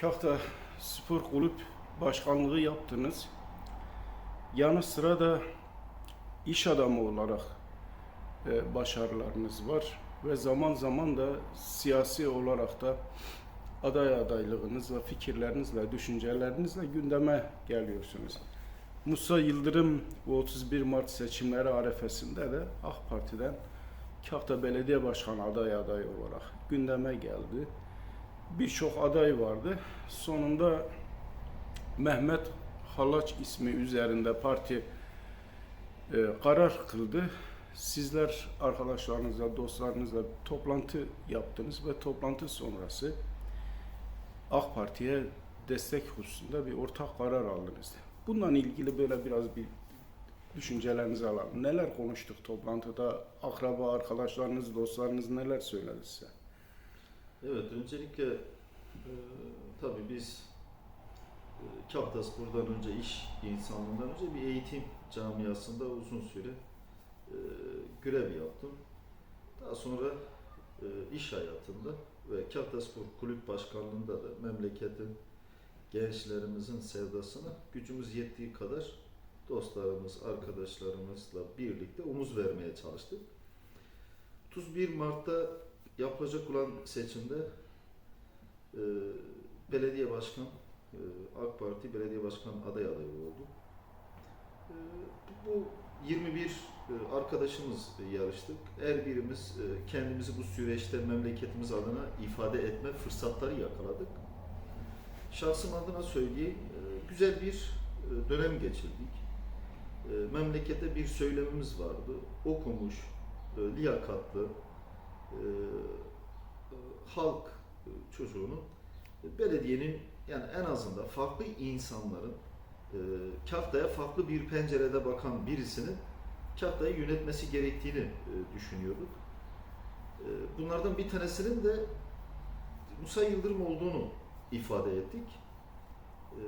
Kahta Spor Kulüp Başkanlığı yaptınız. Yanı sıra da iş adamı olarak e, başarılarınız var ve zaman zaman da siyasi olarak da aday adaylığınızla, fikirlerinizle, düşüncelerinizle gündeme geliyorsunuz. Musa Yıldırım bu 31 Mart seçimleri arefesinde de AK Parti'den Kahta Belediye Başkanı aday aday olarak gündeme geldi. Birçok aday vardı. Sonunda Mehmet Halaç ismi üzerinde parti e, karar kıldı. Sizler arkadaşlarınızla, dostlarınızla toplantı yaptınız ve toplantı sonrası AK Parti'ye destek hususunda bir ortak karar aldınız. Bununla ilgili böyle biraz bir düşüncelerinizi alalım. Neler konuştuk toplantıda? Akraba, arkadaşlarınız, dostlarınız neler söyledi size? Evet, öncelikle e, tabii biz e, Kaftaspor'dan önce, iş insanlığından önce bir eğitim camiasında uzun süre e, görev yaptım. Daha sonra e, iş hayatında ve Kaftaspor Kulüp Başkanlığında da memleketin gençlerimizin sevdasına gücümüz yettiği kadar dostlarımız, arkadaşlarımızla birlikte omuz vermeye çalıştık. 31 Mart'ta yapılacak olan seçimde e, belediye başkan e, AK Parti belediye başkan aday adayı oldu. E, bu 21 e, arkadaşımız yarıştık. Her birimiz e, kendimizi bu süreçte memleketimiz adına ifade etme fırsatları yakaladık. Şahsım adına söyleyeyim, e, güzel bir dönem geçirdik. Memlekete bir söylemimiz vardı. Okumuş, liyakatlı, halk e, çocuğunun e, belediyenin yani en azından farklı insanların e, Kafta'ya farklı bir pencerede bakan birisinin Kafta'yı yönetmesi gerektiğini e, düşünüyorduk. E, bunlardan bir tanesinin de Musa Yıldırım olduğunu ifade ettik. E,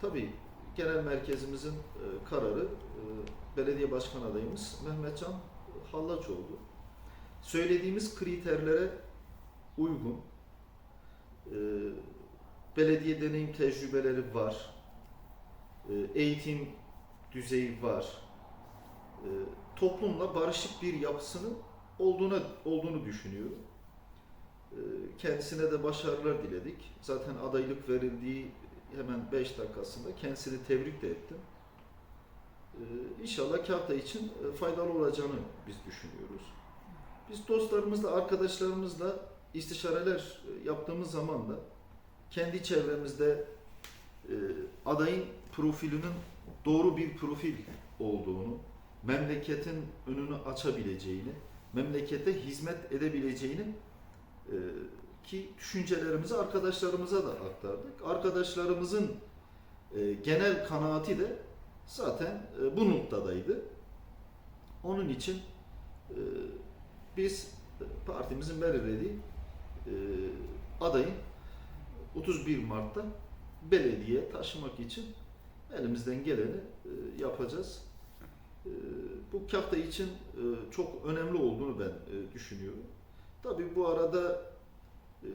tabii genel merkezimizin e, kararı e, belediye başkan adayımız Mehmetcan Hallaç oldu. Söylediğimiz kriterlere uygun e, belediye deneyim tecrübeleri var, e, eğitim düzeyi var, e, toplumla barışık bir yapısının olduğuna olduğunu düşünüyorum. E, kendisine de başarılar diledik. Zaten adaylık verildiği hemen 5 dakikasında kendisini tebrik de ettim. E, inşallah Kahta için e, faydalı olacağını biz düşünüyoruz. Biz dostlarımızla, arkadaşlarımızla istişareler e, yaptığımız zaman da kendi çevremizde e, adayın profilinin doğru bir profil olduğunu, memleketin önünü açabileceğini, memlekete hizmet edebileceğini e, ki düşüncelerimizi arkadaşlarımıza da aktardık. Arkadaşlarımızın e, genel kanaati de zaten e, bu noktadaydı. Onun için e, biz partimizin belirlediği e, adayın 31 Mart'ta belediye taşımak için elimizden geleni e, yapacağız. E, bu kahta için e, çok önemli olduğunu ben e, düşünüyorum. Tabii bu arada e,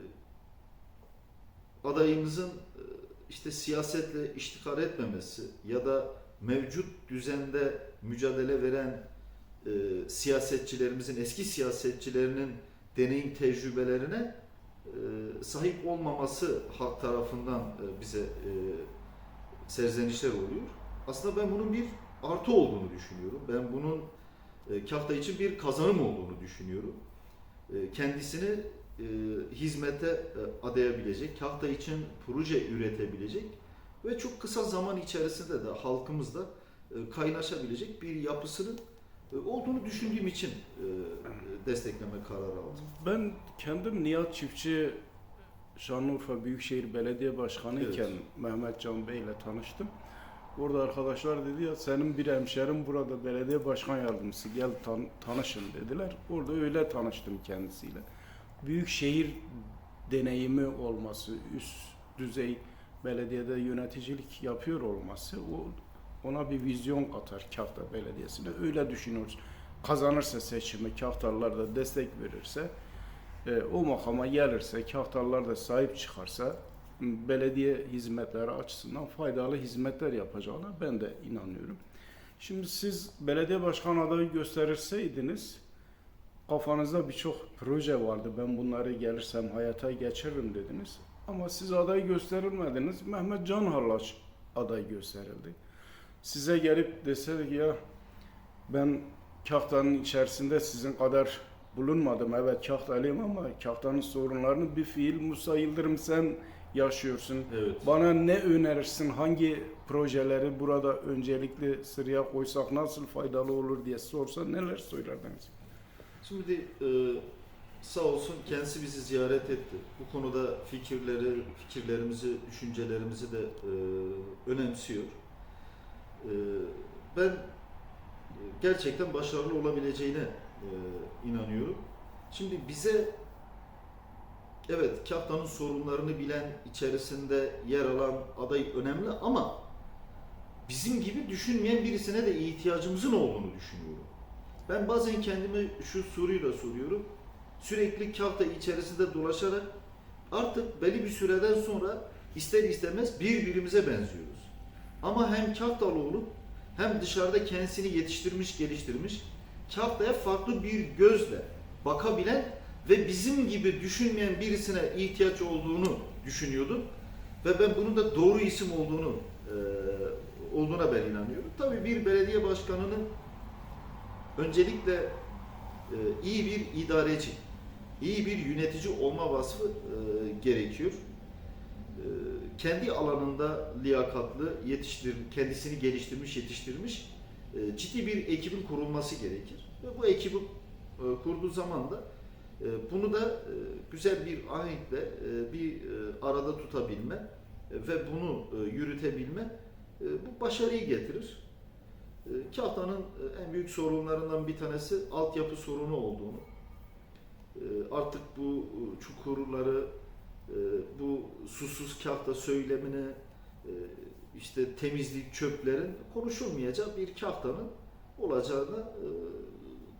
adayımızın e, işte siyasetle iştikal etmemesi ya da mevcut düzende mücadele veren e, siyasetçilerimizin, eski siyasetçilerinin deneyim tecrübelerine e, sahip olmaması halk tarafından e, bize e, serzenişler oluyor. Aslında ben bunun bir artı olduğunu düşünüyorum. Ben bunun e, Kahta için bir kazanım olduğunu düşünüyorum. E, kendisini e, hizmete e, adayabilecek, Kahta için proje üretebilecek ve çok kısa zaman içerisinde de halkımızla e, kaynaşabilecek bir yapısının olduğunu düşündüğüm için e, destekleme kararı aldım. Ben kendim Nihat Çiftçi Şanlıurfa Büyükşehir Belediye Başkanı Evet. iken Mehmet Can Bey ile tanıştım. Orada arkadaşlar dedi ya senin bir hemşerin burada belediye başkan yardımcısı gel tan- tanışın dediler. Orada öyle tanıştım kendisiyle. Büyükşehir deneyimi olması, üst düzey belediyede yöneticilik yapıyor olması o ona bir vizyon katar Kahta Belediyesi'ne. Öyle düşünüyoruz. Kazanırsa seçimi, Kahtarlar da destek verirse, e, o makama gelirse, Kahtarlar da sahip çıkarsa belediye hizmetleri açısından faydalı hizmetler yapacağına ben de inanıyorum. Şimdi siz belediye başkan adayı gösterirseydiniz kafanızda birçok proje vardı. Ben bunları gelirsem hayata geçiririm dediniz. Ama siz aday gösterilmediniz. Mehmet Can Harlaç aday gösterildi. Size gelip deseydik ya ben Kahta'nın içerisinde sizin kadar bulunmadım. Evet Kahtalıyım ama Kahta'nın sorunlarını bir fiil Musa Yıldırım sen yaşıyorsun. Evet. Bana ne önerirsin? Hangi projeleri burada öncelikli sıraya koysak nasıl faydalı olur diye sorsa neler söylerdiniz? Şimdi e, sağ olsun kendisi bizi ziyaret etti. Bu konuda fikirleri, fikirlerimizi, düşüncelerimizi de e, önemsiyor. E, ben gerçekten başarılı olabileceğine e, inanıyorum. Şimdi bize evet Kahta'nın sorunlarını bilen, içerisinde yer alan aday önemli ama bizim gibi düşünmeyen birisine de ihtiyacımızın olduğunu düşünüyorum. Ben bazen kendime şu soruyu da soruyorum. Sürekli Kahta içerisinde dolaşarak artık belli bir süreden sonra ister istemez birbirimize benziyoruz. Ama hem Kahtalı olup hem dışarıda kendisini yetiştirmiş, geliştirmiş, Kahta'ya farklı bir gözle bakabilen ve bizim gibi düşünmeyen birisine ihtiyaç olduğunu düşünüyordum. Ve ben bunun da doğru isim olduğunu eee, olduğuna ben inanıyorum. Tabii bir belediye başkanının öncelikle e, iyi bir idareci, iyi bir yönetici olma vasfı e, gerekiyor. E, kendi alanında liyakatlı, yetiştir, kendisini geliştirmiş, yetiştirmiş e, ciddi bir ekibin kurulması gerekir. Ve bu ekibi e, kurduğu zaman da e, bunu da güzel bir ahenkle bir arada tutabilme ve bunu yürütebilme bu başarıyı getirir. E, en büyük sorunlarından bir tanesi altyapı sorunu olduğunu. Artık bu çukurları, bu susuz kahta söylemini, e, işte temizlik, çöplerin konuşulmayacağı bir kahtanın olacağını e,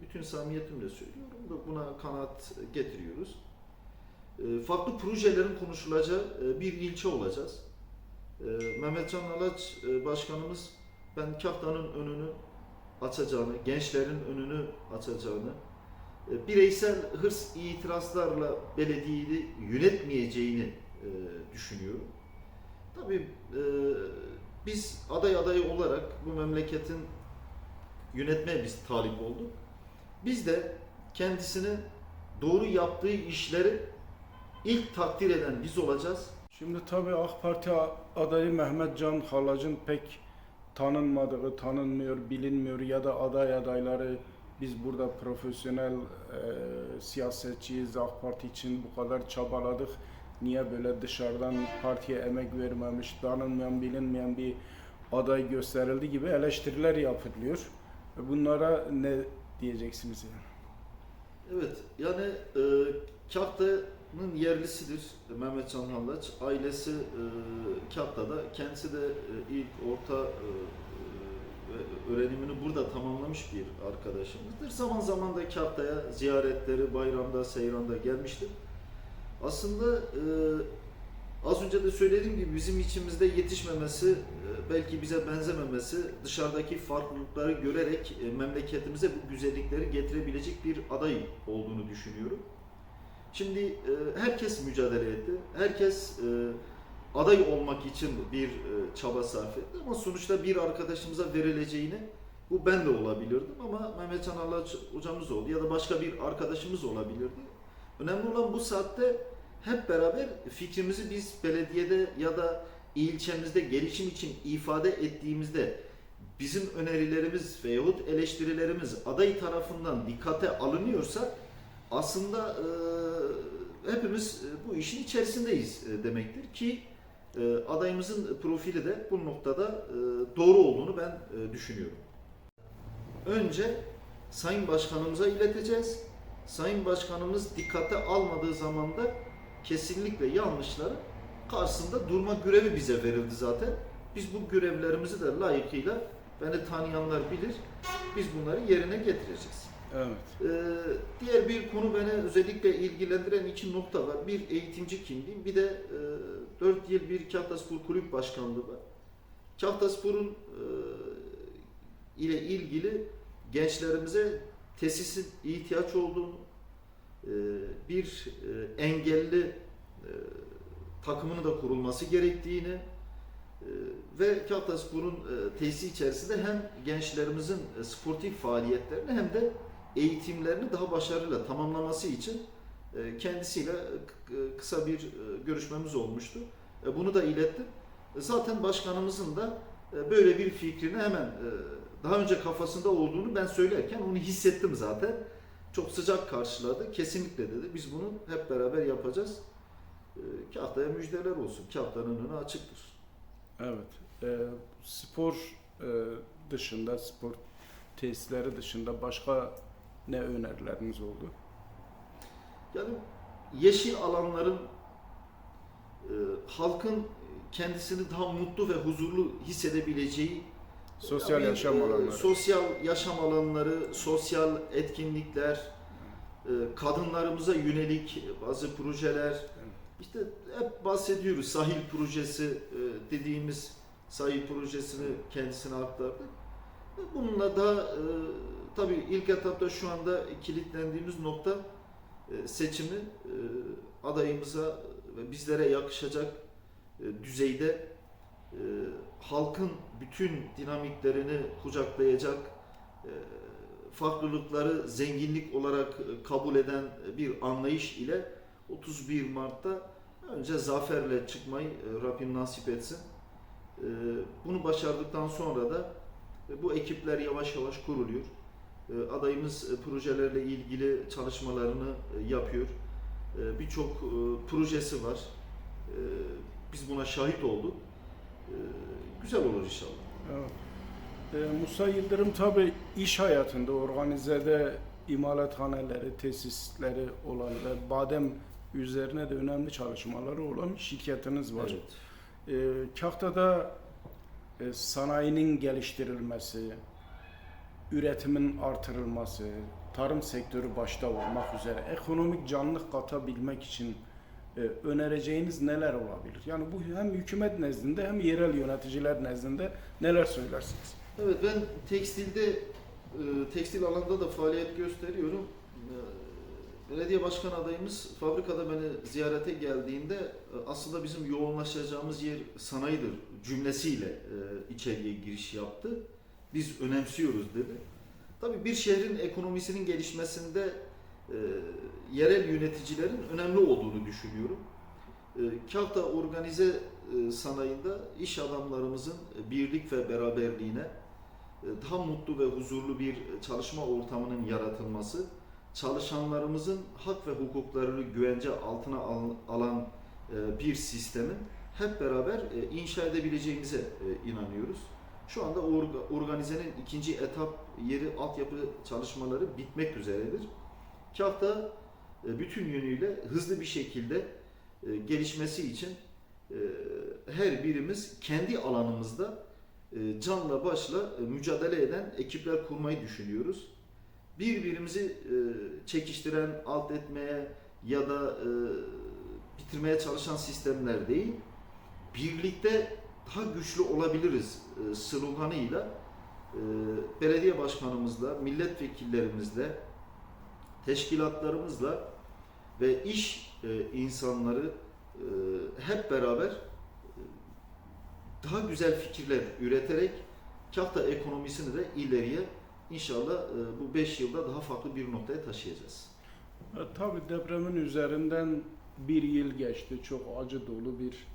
bütün samimiyetimle söylüyorum ve buna kanaat getiriyoruz. E, Farklı projelerin konuşulacağı bir ilçe olacağız. E, Mehmet Can Alaç Başkanımız ben Kahta'nın önünü açacağını, gençlerin önünü açacağını, bireysel hırs itirazlarla belediyeyi yönetmeyeceğini e, düşünüyorum. Tabii e, biz aday adayı olarak bu memleketin yönetmeye biz talip olduk. Biz de kendisini doğru yaptığı işleri ilk takdir eden biz olacağız. Şimdi tabii AK Parti adayı Mehmet Can Halac'ın pek tanınmadığı, tanınmıyor, bilinmiyor ya da aday adayları biz burada profesyonel e, siyasetçiyiz, AK Parti için bu kadar çabaladık. Niye böyle dışarıdan partiye emek vermemiş, tanınmayan, bilinmeyen bir aday gösterildi gibi eleştiriler yapılıyor. Bunlara ne diyeceksiniz? Yani? Evet, yani e, Kahta'nın yerlisidir Mehmet Can Hallaç. Ailesi e, Kahta'da, kendisi de e, ilk orta e, e, öğrenimini burada tamamlamış bir arkadaşımızdır. Zaman zaman da Kahta'ya ziyaretleri, bayramda, seyranda gelmiştir. Aslında e, az önce de söylediğim gibi bizim içimizde yetişmemesi, e, belki bize benzememesi, dışarıdaki farklılıkları görerek e, memleketimize bu güzellikleri getirebilecek bir aday olduğunu düşünüyorum. Şimdi e, herkes mücadele etti. Herkes e, aday olmak için bir e, çaba sarf etti ama sonuçta bir arkadaşımıza verileceğini bu ben de olabilirdim ama Mehmet Can Arlaç hocamız oldu ya da başka bir arkadaşımız olabilirdi. Önemli olan bu saatte hep beraber fikrimizi biz belediyede ya da ilçemizde gelişim için ifade ettiğimizde bizim önerilerimiz veyahut eleştirilerimiz aday tarafından dikkate alınıyorsa aslında e, hepimiz e, bu işin içerisindeyiz e, demektir ki e, adayımızın profili de bu noktada e, doğru olduğunu ben e, düşünüyorum. Önce Sayın Başkanımıza ileteceğiz. Sayın Başkanımız dikkate almadığı zaman da kesinlikle yanlışları karşısında durma görevi bize verildi zaten. Biz bu görevlerimizi de layıkıyla beni tanıyanlar bilir. Biz bunları yerine getireceğiz. Evet. Ee, diğer bir konu beni özellikle ilgilendiren iki nokta var. Bir eğitimci kimliğim, bir de e, 4 yıl bir Kahtaspor Kulüp Başkanlığı var. Kahtaspor'un e, ile ilgili gençlerimize tesisin ihtiyaç olduğunu, e, bir e, engelli e, takımının da kurulması gerektiğini e, ve Kahtaspor'un e, tesisi içerisinde hem gençlerimizin e, sportif faaliyetlerini hem de eğitimlerini daha başarıyla tamamlaması için e, kendisiyle kısa bir e, görüşmemiz olmuştu. E, Bunu da ilettim. Zaten başkanımızın da böyle bir fikrini hemen daha önce kafasında olduğunu ben söylerken onu hissettim zaten. Çok sıcak karşıladı. Kesinlikle dedi. Biz bunu hep beraber yapacağız. Kahtaya müjdeler olsun. Kahtanın önü açıktır. Evet. spor dışında, spor tesisleri dışında başka ne önerileriniz oldu? Yani yeşil alanların e, halkın kendisini daha mutlu ve huzurlu hissedebileceği Sosyal bir, yaşam e, alanları. sosyal yaşam alanları, sosyal etkinlikler, e, kadınlarımıza yönelik bazı projeler. İşte hep bahsediyoruz sahil projesi e, dediğimiz sahil projesini kendisine aktardık. Bununla da e, tabii ilk etapta şu anda kilitlendiğimiz nokta e, seçimi e, adayımıza ve bizlere yakışacak e, düzeyde halkın bütün dinamiklerini kucaklayacak, farklılıkları zenginlik olarak kabul eden bir anlayış ile 31 Mart'ta önce zaferle çıkmayı Rabbim nasip etsin. Bunu başardıktan sonra da bu ekipler yavaş yavaş kuruluyor. E, Adayımız e, projelerle ilgili çalışmalarını e, yapıyor. Birçok projesi var. Biz buna şahit olduk. Güzel olur inşallah. Evet. E, Musa Yıldırım tabi iş hayatında organizede imalathaneleri, tesisleri olan ve badem üzerine de önemli çalışmaları olan şirketiniz var. Evet. E, Kahta'da e, sanayinin geliştirilmesi, üretimin artırılması, tarım sektörü başta olmak üzere ekonomik canlılık katabilmek için e, önereceğiniz neler olabilir? Yani bu hem hükümet nezdinde hem yerel yöneticiler nezdinde neler söylersiniz? Evet ben tekstilde e, tekstil alanda da faaliyet gösteriyorum. E, Belediye başkan adayımız fabrikada beni ziyarete geldiğinde e, aslında bizim yoğunlaşacağımız yer sanayidir cümlesiyle içeriye giriş yaptı. Biz önemsiyoruz dedi. Tabii bir şehrin ekonomisinin gelişmesinde e, yerel yöneticilerin önemli olduğunu düşünüyorum. E, Kahta organize e, sanayinde iş adamlarımızın birlik ve beraberliğine e, daha mutlu ve huzurlu bir çalışma ortamının yaratılması, çalışanlarımızın hak ve hukuklarını güvence altına al- alan e, bir sistemin hep beraber e, inşa edebileceğimize e, inanıyoruz. Şu anda orga- organizenin ikinci etap yeri altyapı çalışmaları bitmek üzeredir. Kahta e, bütün yönüyle hızlı bir şekilde e, gelişmesi için e, her birimiz kendi alanımızda canla başla mücadele eden ekipler kurmayı düşünüyoruz. Birbirimizi çekiştiren, alt etmeye ya da bitirmeye çalışan sistemler değil, birlikte daha güçlü olabiliriz e, sloganıyla e, belediye başkanımızla, milletvekillerimizle, teşkilatlarımızla ve iş e, insanları e, hep beraber e, daha güzel fikirler üreterek Kahta ekonomisini de ileriye inşallah e, bu 5 yılda daha farklı bir noktaya taşıyacağız. E, tabii depremin üzerinden bir yıl geçti. Çok acı dolu bir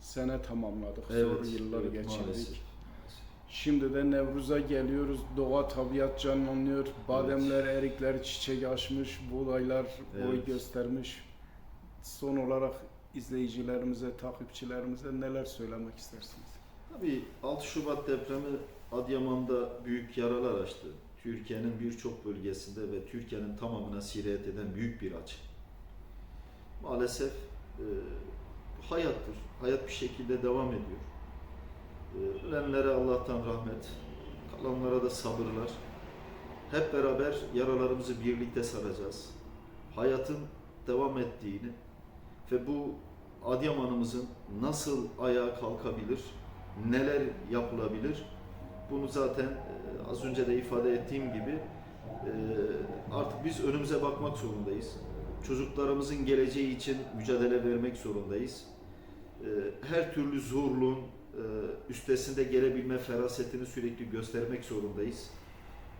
sene tamamladık. Zor yıllar evet, geçirdik. maalesef. Şimdi de Nevruz'a geliyoruz. Doğa tabiat canlanıyor. Bademler, erikler çiçek açmış. Buğdaylar boy Evet. göstermiş. Son olarak izleyicilerimize, takipçilerimize neler söylemek istersiniz? Tabii 6 Şubat depremi Adıyaman'da büyük yaralar açtı. Türkiye'nin birçok bölgesinde ve Türkiye'nin tamamına sirayet eden büyük bir acı. Maalesef e, hayattır. Hayat bir şekilde devam ediyor. E, ölenlere Allah'tan rahmet, kalanlara da sabırlar. Hep beraber yaralarımızı birlikte saracağız. Hayatın devam ettiğini ve bu Adıyaman'ımızın nasıl ayağa kalkabilir, neler yapılabilir? Bunu zaten e, az önce de ifade ettiğim gibi e, artık biz önümüze bakmak zorundayız. Çocuklarımızın geleceği için mücadele vermek zorundayız. E, Her türlü zorluğun e, üstesinde gelebilme ferasetini sürekli göstermek zorundayız.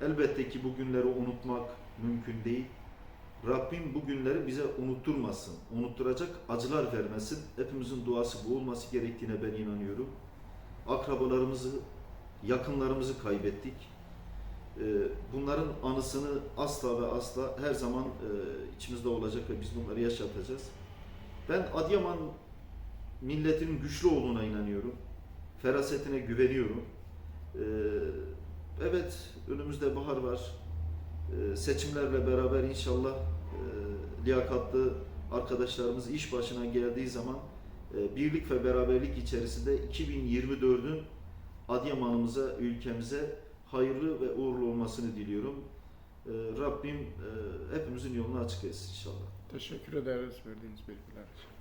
Elbette ki bu günleri unutmak mümkün değil. Rabbim bu günleri bize unutturmasın, unutturacak acılar vermesin. Hepimizin duası bu olması gerektiğine ben inanıyorum. Akrabalarımızı, yakınlarımızı kaybettik. Ee, Bunların anısını asla ve asla her zaman e, içimizde olacak ve biz bunları yaşatacağız. Ben Adıyaman milletinin güçlü olduğuna inanıyorum. Ferasetine güveniyorum. Ee, Evet, önümüzde bahar var. Ee, Seçimlerle beraber inşallah e, liyakatlı arkadaşlarımız iş başına geldiği zaman e, birlik ve beraberlik içerisinde 2024'ün Adıyaman'ımıza, ülkemize hayırlı ve uğurlu olmasını diliyorum. Ee, Rabbim e, hepimizin yolunu açık etsin inşallah. Teşekkür ederiz verdiğiniz bilgiler için.